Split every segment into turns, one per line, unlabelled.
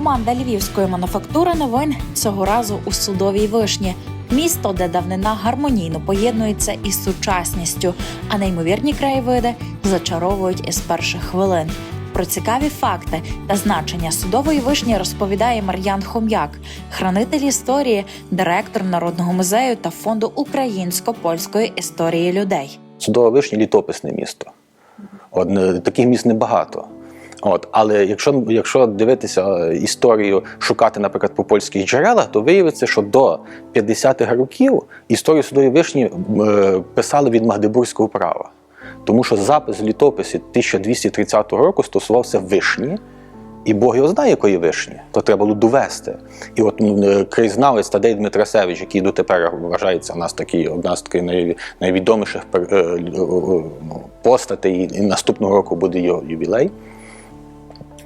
Команда львівської мануфактури новин цього разу у судовій вишні. Місто, де давнина гармонійно поєднується із сучасністю, а неймовірні краєвиди зачаровують із перших хвилин. Про цікаві факти та значення судової вишні розповідає Мар'ян Хом'як, хранитель історії, директор народного музею та фонду українсько-польської історії людей.
Судова вишня літописне місто. От, не- таких міст небагато. От, але якщо, якщо дивитися е, історію, шукати, наприклад, по польських джерелах, то виявиться, що до 50-х років історію судової вишні е, писали від Магдебурзького права. Тому що запис в літописі 1230 року стосувався вишні, і Бог його знає, якої вишні, то треба було довести. І от е, краєзнавець Тадей Дмитрасевич, який дотепер вважається в нас такий одна з таких найвідоміших е, постатей, і наступного року буде його ювілей.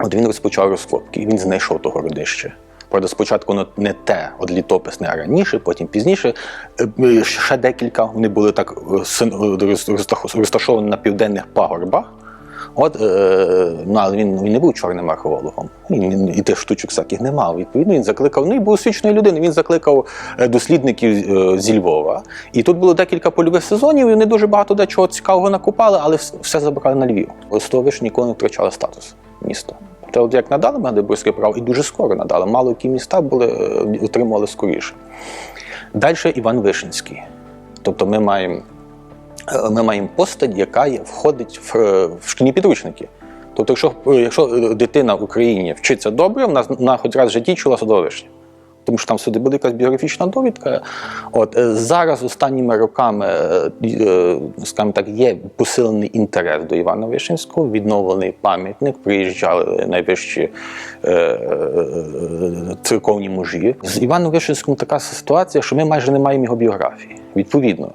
От він розпочав розкопки, і він знайшов того родище. Правда, спочатку не те, от літописне, а раніше, потім пізніше. Е, е, Ще декілька вони були так е, розташовані на південних пагорбах. От, ну, але він, він не був чорним археологом. Він, і тих штучок всяких не мав. Відповідно, він закликав, ну і був освіченою людиною. Він закликав дослідників зі Львова. І тут було декілька польових сезонів, і вони дуже багато дечого цікавого накопали, але все забрали на Львів. Островиш ніколи не втрачали статус міста. Та от як надали Магдебурзьке право, і дуже скоро надали. Мало які міста були, е, отримували скоріше. Далі Іван Вишинський. Тобто ми маємо, е, ми маємо постать, яка входить в, е, в шкільні підручники. Тобто, якщо, якщо дитина в Україні вчиться добре, вона, вона хоч раз в житті чула судова вишня. Тому що там сюди буде якась біографічна довідка. От е, зараз останніми роками, е, е, скажімо так, є посилений інтерес до Івана Вишинського, відновлений пам'ятник, приїжджали найвищі церковні мужі. З Іваном Вишинським така ситуація, що ми майже не маємо його біографії. Відповідно.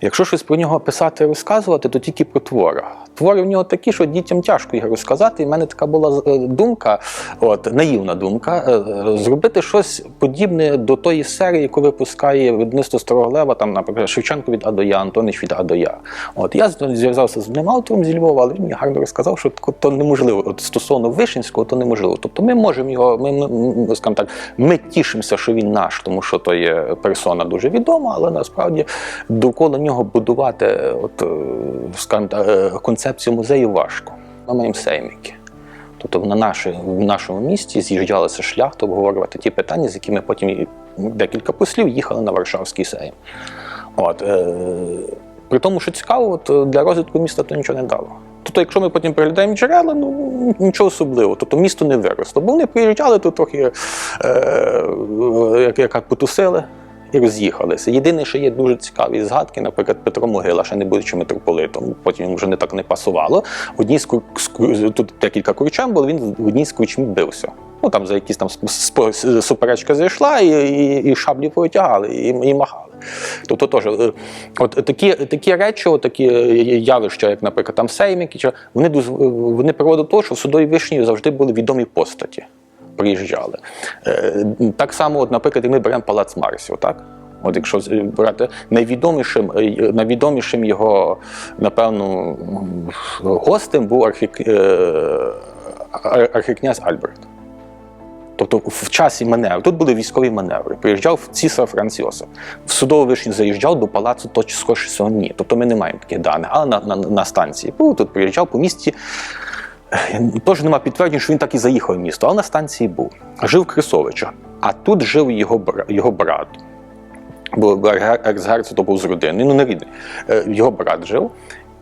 Якщо щось про нього писати і розказувати, то тільки про твори. Твори в нього такі, що дітям тяжко їх розказати. І в мене така була е, думка, от наївна думка, е, зробити щось подібне до тої серії, яку випускає видавництво Старого Лева, там, наприклад, Шевченко від А до Я, Антонич від А до Я. От я зв'язався з одним автором зі Львова, але він мені гарно розказав, що то неможливо. От стосовно Вишинського, то неможливо. Тобто ми можемо його, ми, ми, ми, скажімо так, ми тішимося, що він наш, тому що то є персона дуже відома, але насправді довкола нього будувати, е, от, е, е, концепцію музею важко. Ми маємо сеймики. Тобто на наші, в нашому місті з'їжджалися шляхти обговорювати ті питання, з якими потім декілька послів їхали на Варшавський сейм. От, е, при тому, що цікаво, от, е, для розвитку міста то нічого не дало. Тобто, якщо ми потім переглядаємо джерела, ну нічого особливого. Тобто місто не виросло. Бо вони приїжджали тут трохи е, як, як потусили і роз'їхалися. Єдине, що є дуже цікаві згадки, наприклад, Петро Могила, ще не будучи митрополитом, потім йому вже не так не пасувало. Одній з ку- з тут декілька курчам, бо він в одній з курчмів бився. Ну там за якісь там суперечка зайшла, і, і, і шаблі повитягали, і, і махали. Тобто теж, е, от такі, такі речі, от такі е, явища, як, наприклад, там сеймики, вони, вони приводять до того, що в судовій вишні завжди були відомі постаті. Приїжджали. Е, Так само, от, наприклад, і ми беремо палац Марсів, так? От якщо брати найвідомішим, е, найвідомішим його, напевно, гостем був архік, е, Альберт. Тобто в часі маневру, тут були військові маневри. Приїжджав цісар Франц Йосип. В судову вишню заїжджав до палацу всього ні. Тобто ми не маємо таких даних, але на, на, на станції був, тут приїжджав по місті. Теж нема підтверджень, що він так і заїхав в місто, але на станції був. Жив в Крисовичах, а тут жив його, його брат. Бо екс-герцог то був з родини, ну не рідний. Е, Його брат жив.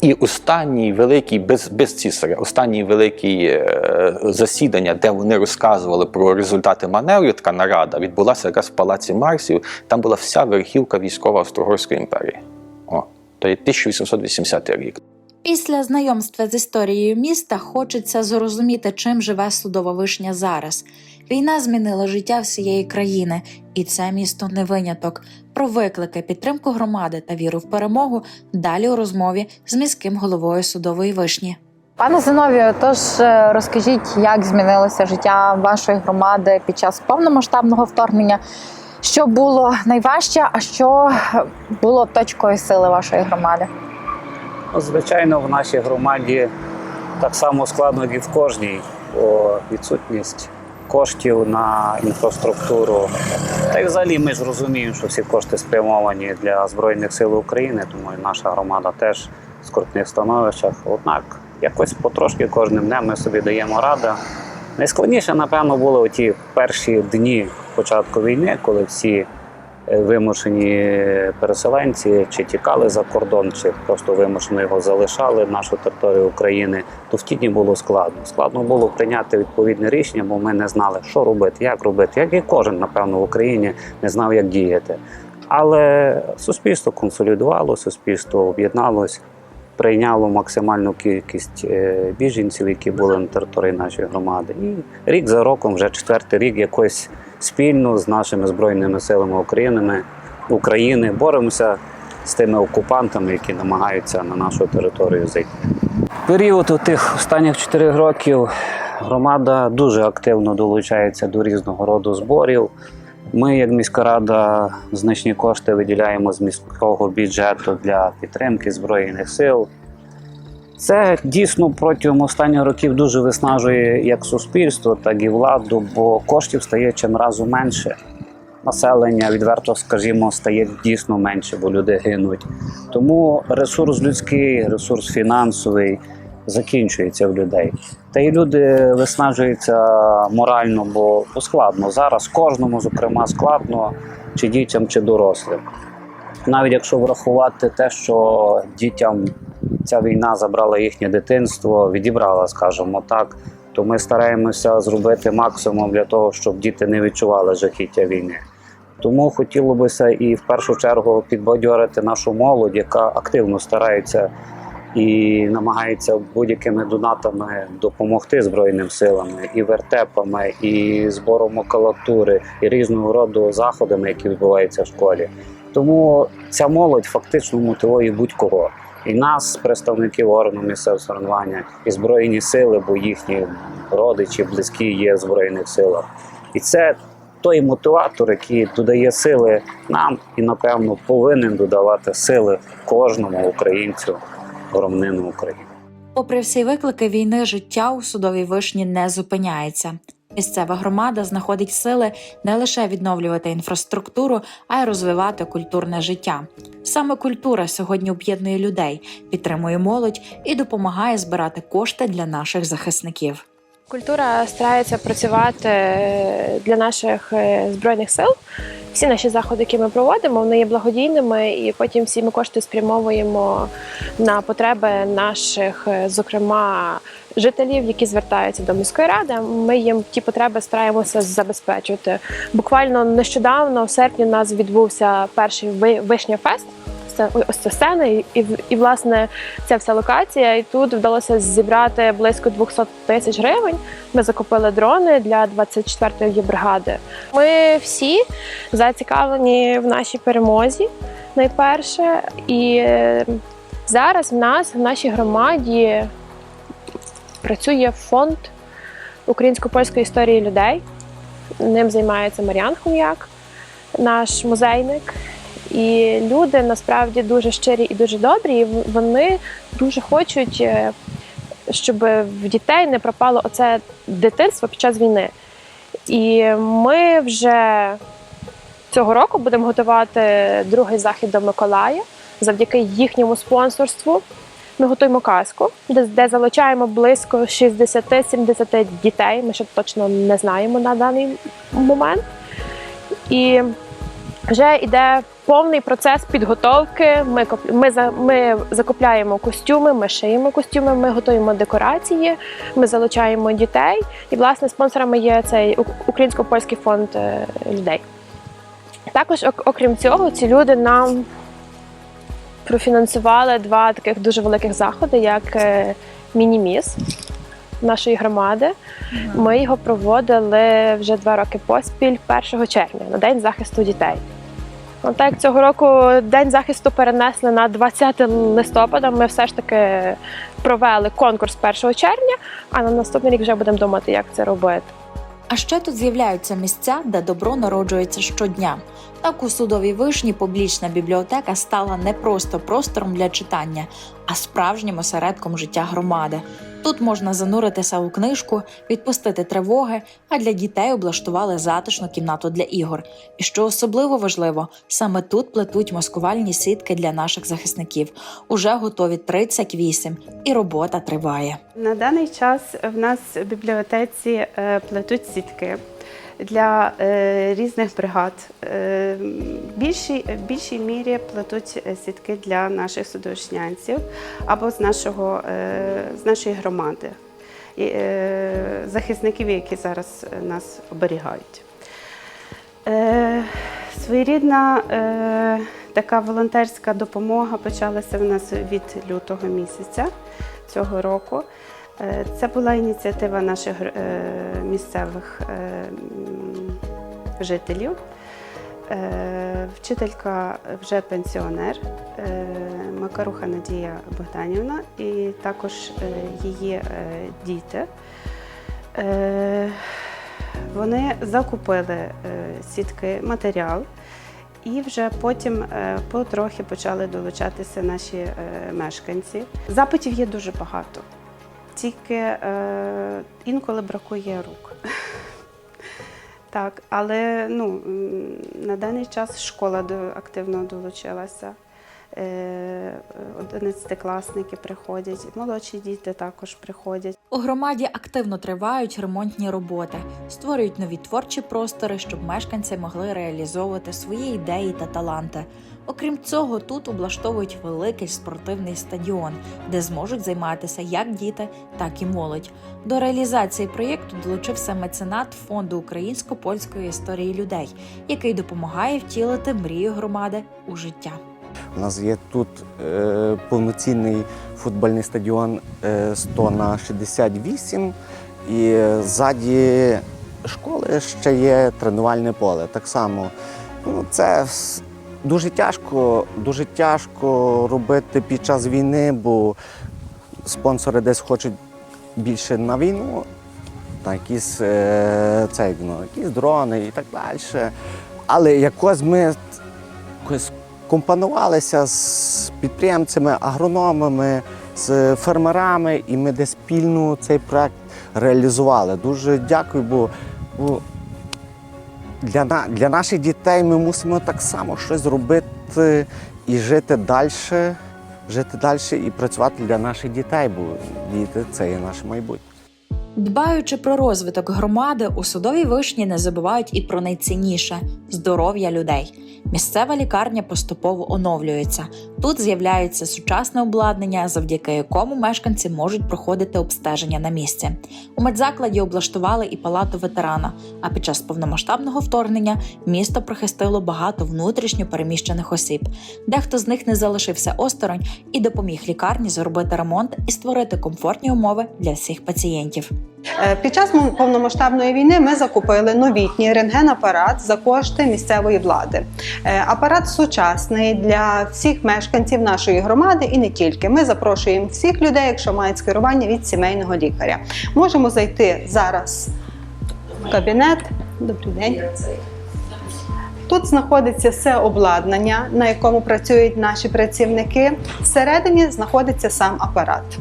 І останній великий, без, без цісаря, останній великий е, засідання, де вони розказували про результати маневрів, така нарада, відбулася якраз в палаці Марсів. Там була вся верхівка військова Австро-Угорської імперії. О, то є 1880 рік.
Після знайомства з історією міста хочеться зрозуміти, чим живе судова вишня зараз. Війна змінила життя всієї країни, і це місто не виняток. Про виклики, підтримку громади та віру в перемогу далі у розмові з міським головою судової вишні.
Пане Зиновію, тож е, розкажіть, як змінилося життя вашої громади під час повномасштабного вторгнення? Що було найважче, а що було точкою сили вашої громади?
Ну, Звичайно, в нашій громаді так само складно, як і в кожній, бо відсутність коштів на інфраструктуру. Та й взагалі ми ж розуміємо, що всі кошти спрямовані для Збройних сил України, тому і наша громада теж в скрутних становищах. Однак якось потрошки кожним днем ми собі даємо раду. Найскладніше, напевно, були ті перші дні початку війни, коли всі вимушені переселенці чи тікали за кордон, чи просто вимушено його залишали нашу територію України, то в ті дні було складно. Складно було прийняти відповідне рішення, бо ми не знали, що робити, як робити, як і кожен, напевно, в Україні не знав, як діяти. Але суспільство консолідувало, суспільство об'єдналось, прийняло максимальну кількість е, біженців, які були на території нашої громади. І рік за роком, вже четвертий рік, якось спільно з нашими збройними силами України, України боремося з тими окупантами, які намагаються на нашу територію зайти. Період у тих останніх чотирьох років громада дуже активно долучається до різного роду зборів. Ми, як міська рада, значні кошти виділяємо з міського бюджету для підтримки збройних сил. Це дійсно протягом останніх років дуже виснажує як суспільство, так і владу, бо коштів стає чим разу менше. Населення відверто, скажімо, стає дійсно менше, бо люди гинуть. Тому ресурс людський, ресурс фінансовий закінчується в людей. Та й люди виснажуються морально, бо, складно. Зараз кожному, зокрема, складно, чи дітям, чи дорослим. Навіть якщо врахувати те, що дітям ця війна забрала їхнє дитинство, відібрала, скажімо так, то ми стараємося зробити максимум для того, щоб діти не відчували жахіття війни. Тому хотілося б і в першу чергу підбадьорити нашу молодь, яка активно старається і намагається будь-якими донатами допомогти Збройним силам, і вертепами, і збором макулатури, і різного роду заходами, які відбуваються в школі. Тому ця молодь фактично мотивує будь-кого. І нас, представників органу місцевого самоврядування, і збройні сили, бо їхні родичі, близькі є в збройних силах. І це той мотиватор, який додає сили нам і, напевно, повинен додавати сили кожному українцю громнину України.
Попри всі виклики війни, життя у судовій вишні не зупиняється. Місцева громада знаходить сили не лише відновлювати інфраструктуру, а й розвивати культурне життя. Саме культура сьогодні об'єднує людей, підтримує молодь і допомагає збирати кошти для наших захисників.
Культура старається працювати е, для наших е, збройних сил. Всі наші заходи, які ми проводимо, вони є благодійними, і потім всі ми кошти спрямовуємо на потреби наших, е, зокрема, жителів, які звертаються до міської ради. Ми їм ті потреби стараємося забезпечувати. Буквально нещодавно, в серпні, у нас відбувся перший Ви- вишня фест. Ось ця сцена, і, і, і власне ця вся локація. І тут вдалося зібрати близько 200 тисяч гривень. Ми закупили дрони для 24-ї бригади. Ми всі зацікавлені в нашій перемозі, найперше. І зараз в нас в нашій громаді працює фонд українсько-польської історії людей. Ним займається Мар'ян Хом'як, наш музейник. І люди насправді дуже щирі і дуже добрі. І вони дуже хочуть, е, щоб в дітей не пропало оце дитинство під час війни. І ми вже цього року будемо готувати другий захід до Миколая завдяки їхньому спонсорству. Ми готуємо казку, де, де залучаємо близько 60-70 дітей. Ми ще точно не знаємо на даний момент. І вже йде повний процес підготовки. Ми ми, ми закупляємо костюми, ми шиємо костюми, ми готуємо декорації, ми залучаємо дітей. І власне спонсорами є цей українсько-польський фонд е, людей. Також, окрім цього, ці люди нам профінансували два таких дуже великих заходи, як е, міні-міс нашої громади. Ми його проводили вже два роки поспіль 1 червня на День захисту дітей. Ну, так як цього року День захисту перенесли на 20 листопада. Ми все ж таки провели конкурс 1 червня, а на наступний рік вже будемо думати, як це робити.
А ще тут з'являються місця, де добро народжується щодня. Так у судовій вишні публічна бібліотека стала не просто простором для читання, а справжнім осередком життя громади. Тут можна зануритися у книжку, відпустити тривоги, а для дітей облаштували затишну кімнату для ігор. І що особливо важливо, саме тут плетуть маскувальні сітки для наших захисників. Уже готові 38, і робота триває.
На даний час в нас в бібліотеці е, плетуть сітки для е, різних бригад. Е, в більшій, в більшій мірі плетуть е, сітки для наших судовишнянців або з, нашого, е, з нашої громади, і, е, захисників, які зараз е, нас оберігають. Е, своєрідна е, така волонтерська допомога почалася в нас від лютого місяця цього року. Е, Це була ініціатива наших е, місцевих е, жителів. Вчителька вже пенсіонер Макаруха Надія Богданівна і також її діти. Вони закупили сітки, матеріал, і вже потім потрохи почали долучатися наші мешканці. Запитів є дуже багато, тільки е, інколи бракує рук. Так, але ну, на даний час школа активно долучилася. Е, Одинадцятикласники приходять, молодші діти також приходять.
У громаді активно тривають ремонтні роботи, створюють нові творчі простори, щоб мешканці могли реалізовувати свої ідеї та таланти. Окрім цього, тут облаштовують великий спортивний стадіон, де зможуть займатися як діти, так і молодь. До реалізації проєкту долучився меценат фонду українсько-польської історії людей, який допомагає втілити мрію громади у життя.
У нас є тут е, повноцінний футбольний стадіон е, 100 на 68, і ззаді школи ще є тренувальне поле. Так само ну, це дуже тяжко, дуже тяжко робити під час війни, бо спонсори десь хочуть більше на війну, на якісь, е, цей, ну, якісь дрони і так далі. Але якось ми якось компонувалися з підприємцями, агрономами, з фермерами, і ми десь спільно цей проект реалізували. Дуже дякую, бо, бо для, для наших дітей ми мусимо так само щось робити і жити далі, жити далі і працювати для наших дітей, бо діти це є наше майбутнє.
Дбаючи про розвиток громади, у судовій вишні не забувають і про найцінніше здоров'я людей. Місцева лікарня поступово оновлюється. Тут з'являється сучасне обладнання, завдяки якому мешканці можуть проходити обстеження на місці. У медзакладі облаштували і палату ветерана. А під час повномасштабного вторгнення місто прихистило багато внутрішньо переміщених осіб. Дехто з них не залишився осторонь і допоміг лікарні зробити ремонт і створити комфортні умови для всіх пацієнтів.
Е, Під час повномасштабної війни ми закупили новітній рентген-апарат за кошти місцевої влади. Е, Апарат сучасний для всіх мешканців нашої громади і не тільки. Ми запрошуємо всіх людей, якщо мають скерування від сімейного лікаря. Можемо зайти зараз в кабінет. Добрий день. Тут знаходиться все обладнання, на якому працюють наші працівники. Всередині знаходиться сам апарат.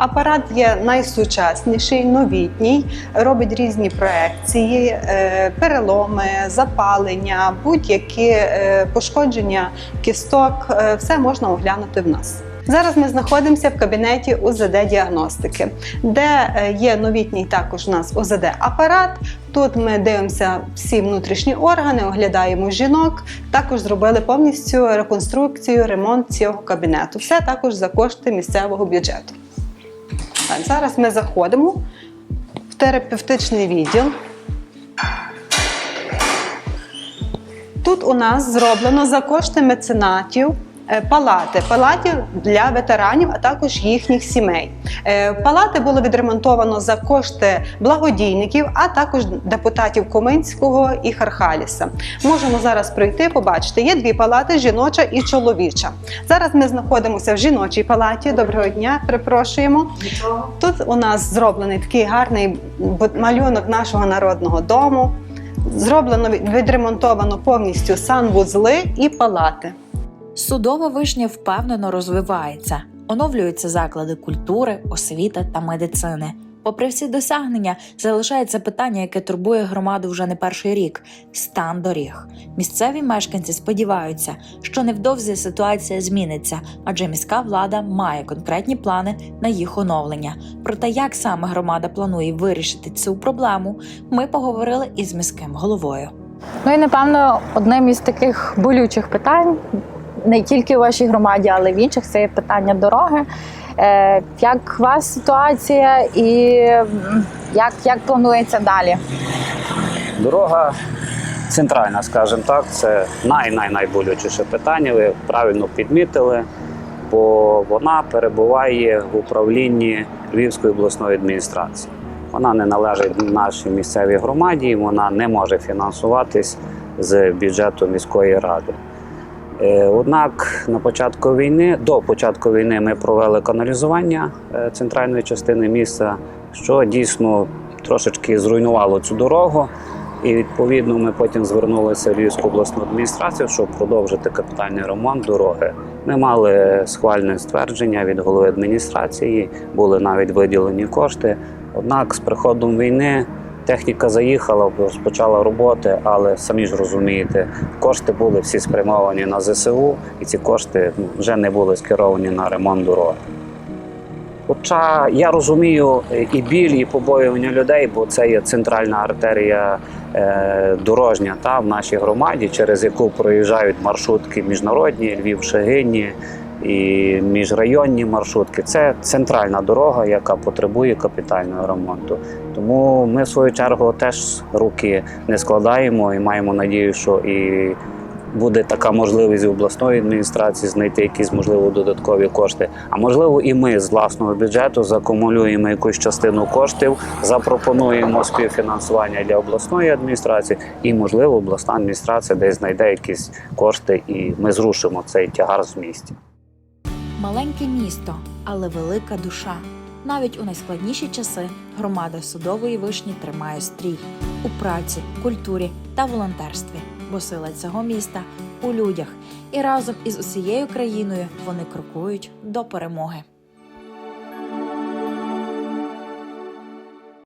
Апарат є найсучасніший, новітній, робить різні проекції, е, переломи, запалення, будь-які е, пошкодження кісток. е, Все можна оглянути в нас. Зараз ми знаходимося в кабінеті УЗД-діагностики, де є новітній також у нас УЗД-апарат. Тут ми дивимося всі внутрішні органи, оглядаємо жінок. Також зробили повністю реконструкцію, ремонт цього кабінету. Все також за кошти місцевого бюджету. Так, зараз ми заходимо в терапевтичний відділ. Тут у нас зроблено за кошти меценатів палати, палати для ветеранів, а також їхніх сімей. Е, Палати було відремонтовано за кошти благодійників, а також депутатів Коминського і Хархаліса. Можемо зараз пройти, побачити. Є дві палати жіноча і чоловіча. Зараз ми знаходимося в жіночій палаті. Доброго дня, перепрошуємо. Тут у нас зроблений такий гарний малюнок нашого народного дому. Зроблено відремонтовано повністю санвузли і палати.
Судова вишня впевнено розвивається, оновлюються заклади культури, освіти та медицини. Попри всі досягнення, залишається питання, яке турбує громаду вже не перший рік стан доріг. Місцеві мешканці сподіваються, що невдовзі ситуація зміниться, адже міська влада має конкретні плани на їх оновлення. Про те, як саме громада планує вирішити цю проблему, ми поговорили із міським головою.
Ну і напевно, одним із таких болючих питань не тільки у вашій громаді, але й в інших це є питання дороги. Е, Як у вас ситуація і як, як планується далі?
Дорога центральна, скажімо так, це най-най-найболючіше питання. Ви правильно підмітили, бо вона перебуває в управлінні Львівської обласної адміністрації. Вона не належить нашій місцевій громаді, вона не може фінансуватись з бюджету міської ради. Е, Однак на початку війни, до початку війни, ми провели каналізування е, центральної частини міста, що дійсно трошечки зруйнувало цю дорогу. І відповідно ми потім звернулися в Львівську обласну адміністрацію, щоб продовжити капітальний ремонт дороги. Ми мали схвальне ствердження від голови адміністрації, були навіть виділені кошти. Однак з приходом війни техніка заїхала, розпочала роботи, але самі ж розумієте, кошти були всі спрямовані на ЗСУ, і ці кошти ну, вже не були скеровані на ремонт дороги. Хоча я розумію і біль, і побоювання людей, бо це є центральна артерія е, дорожня та в нашій громаді, через яку проїжджають маршрутки міжнародні, Львів, Шегині і міжрайонні маршрутки. Це центральна дорога, яка потребує капітального ремонту. Тому ми в свою чергу теж руки не складаємо і маємо надію, що і буде така можливість в обласної адміністрації знайти якісь можливо додаткові кошти. А можливо, і ми з власного бюджету закумулюємо якусь частину коштів, запропонуємо співфінансування для обласної адміністрації, і можливо, обласна адміністрація десь знайде якісь кошти, і ми зрушимо цей тягар з місця.
Маленьке місто, але велика душа. Навіть у найскладніші часи громада судової вишні тримає стрій у праці, культурі та волонтерстві, бо сила цього міста у людях, і разом із усією країною вони крокують до перемоги.